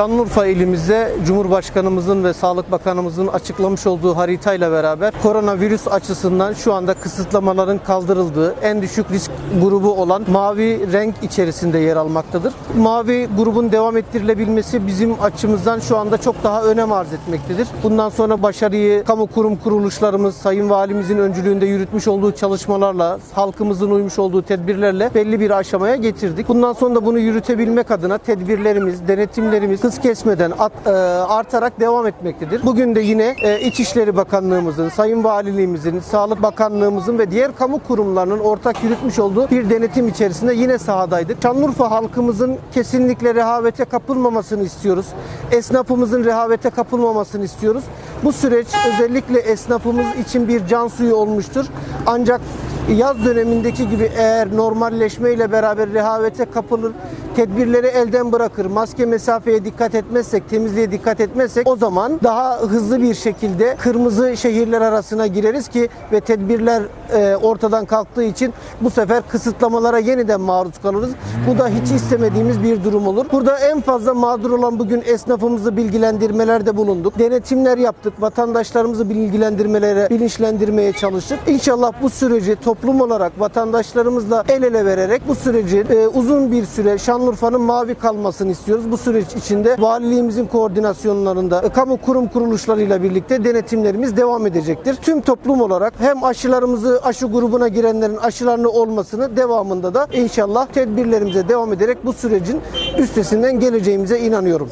Şanlıurfa ilimizde Cumhurbaşkanımızın ve Sağlık Bakanımızın açıklamış olduğu haritayla beraber koronavirüs açısından şu anda kısıtlamaların kaldırıldığı en düşük risk grubu olan mavi renk içerisinde yer almaktadır. Mavi grubun devam ettirilebilmesi bizim açımızdan şu anda çok daha önem arz etmektedir. Bundan sonra başarıyı kamu kurum kuruluşlarımız Sayın Valimizin öncülüğünde yürütmüş olduğu çalışmalarla, halkımızın uymuş olduğu tedbirlerle belli bir aşamaya getirdik. Bundan sonra da bunu yürütebilmek adına tedbirlerimiz, denetimlerimiz hız kesmeden at- e, artarak devam etmektedir. Bugün de yine e, İçişleri Bakanlığımızın, Sayın Valiliğimizin, Sağlık Bakanlığımızın ve diğer kamu kurumlarının ortak yürütmüş olduğu bir denetim içerisinde yine sahadaydık. Şanlıurfa halkımızın kesinlikle rehavete kapılmamasını istiyoruz. Esnafımızın rehavete kapılmamasını istiyoruz. Bu süreç özellikle esnafımız için bir can suyu olmuştur. Ancak yaz dönemindeki gibi eğer normalleşmeyle beraber rehavete kapılır, tedbirleri elden bırakır, maske mesafeye dikkat etmezsek, temizliğe dikkat etmezsek o zaman daha hızlı bir şekilde kırmızı şehirler arasına gireriz ki ve tedbirler e, ortadan kalktığı için bu sefer kısıtlamalara yeniden maruz kalırız. Bu da hiç istemediğimiz bir durum olur. Burada en fazla mağdur olan bugün esnafımızı bilgilendirmelerde bulunduk. Denetimler yaptık. Vatandaşlarımızı bilgilendirmelere, bilinçlendirmeye çalıştık. İnşallah bu süreci toplum olarak vatandaşlarımızla el ele vererek bu süreci e, uzun bir süre Şanlıurfa'nın mavi kalmasını istiyoruz. Bu süreç içinde valiliğimizin koordinasyonlarında e, kamu kurum kuruluşlarıyla birlikte denetimlerimiz devam edecektir. Tüm toplum olarak hem aşılarımızı aşı grubuna girenlerin aşılarını olmasını devamında da inşallah tedbirlerimize devam ederek bu sürecin üstesinden geleceğimize inanıyorum.